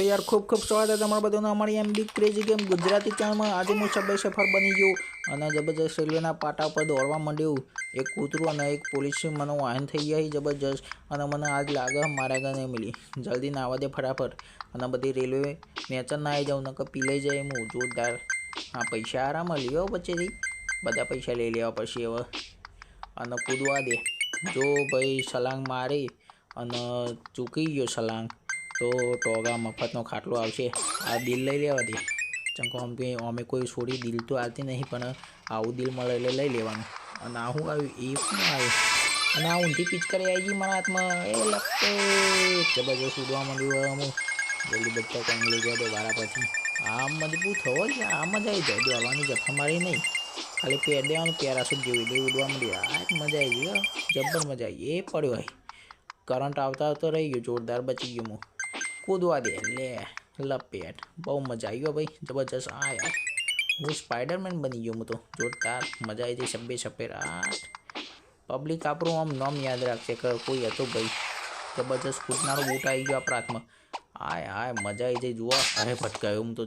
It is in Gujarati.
તો યાર ખૂબ ખૂબ સ્વાગત છે તમારા બધાનો. અમારી M B crazy game Gujarati ચેનલમાં. આજે હું સબે સફર બની ગયું અને જબરજસ્ત રેલવેના પાટા પર દોડવા માંડ્યું. એક કૂતરું અને એક પોલીસ મને વાહન થઈ ગયા જબરજસ્ત અને મને આજ લાગે મારા ઘરે મિલી. જલ્દી નાવા દે ફટાફટ અને બધી રેલવે નેચર ના આવી જાઉં, નકર લઈ જાય હું. જોરદાર. હા પૈસા આરામ લ્યો પછીથી બધા પૈસા લઈ લેવા પછી હવે. અને કૂદવા દે. જો ભાઈ સલાંગ મારી અને ચૂકી ગયો સલાંગ તો ટોગા મફતનો ખાટલો આવશે. આ દિલ લઈ લેવા દે. ચમકો આમ કે અમે કોઈ છોડી દિલ તો આવતી નહીં, પણ આવું દિલ મળે એટલે લઈ લેવાનું. અને આ શું આવ્યું? એ શું આવ્યું? અને આ ઊંધી પિચકારી આવી ગઈ મારા હાથમાં. એ લખતો જબરજસ્ત ઉડવા માંડ્યું હું જલ્દી બધા કામ લઈ દે વારા પછી. આમ મજબૂત થવો જ આ. મજા આવી જાય. દોડવાની જફા મારી નહીં. ખાલી પેર દેવાનું પેરાસૂટ જેવી એટલે ઉડવા માંડ્યું. આ જ મજા આવી ગઈ જબર મજા આવી એ પડ્યો હોય કરંટ આવતા આવતો રહી ગયો. જોરદાર બચી ગયો હું કૂદવા દે. લે, લપેટ. બહુ મજા આવી ગયો ભાઈ. જબરજસ્ત. આ યાર. હું સ્પાઈડરમેન બની ગયો હું તો. જોરદાર. મજા આવી જઈ સબ્બે આઠ પબ્લિક આપણું આમ નામ યાદ રાખશે કે કોઈ હતો ભાઈ. જબરજસ્ત કૂદનારો બૂટ આવી ગયો આપણા હાથમાં. આય આય, મજા આવી જઈ જુઓ. અરે ભટકાયો હું તો.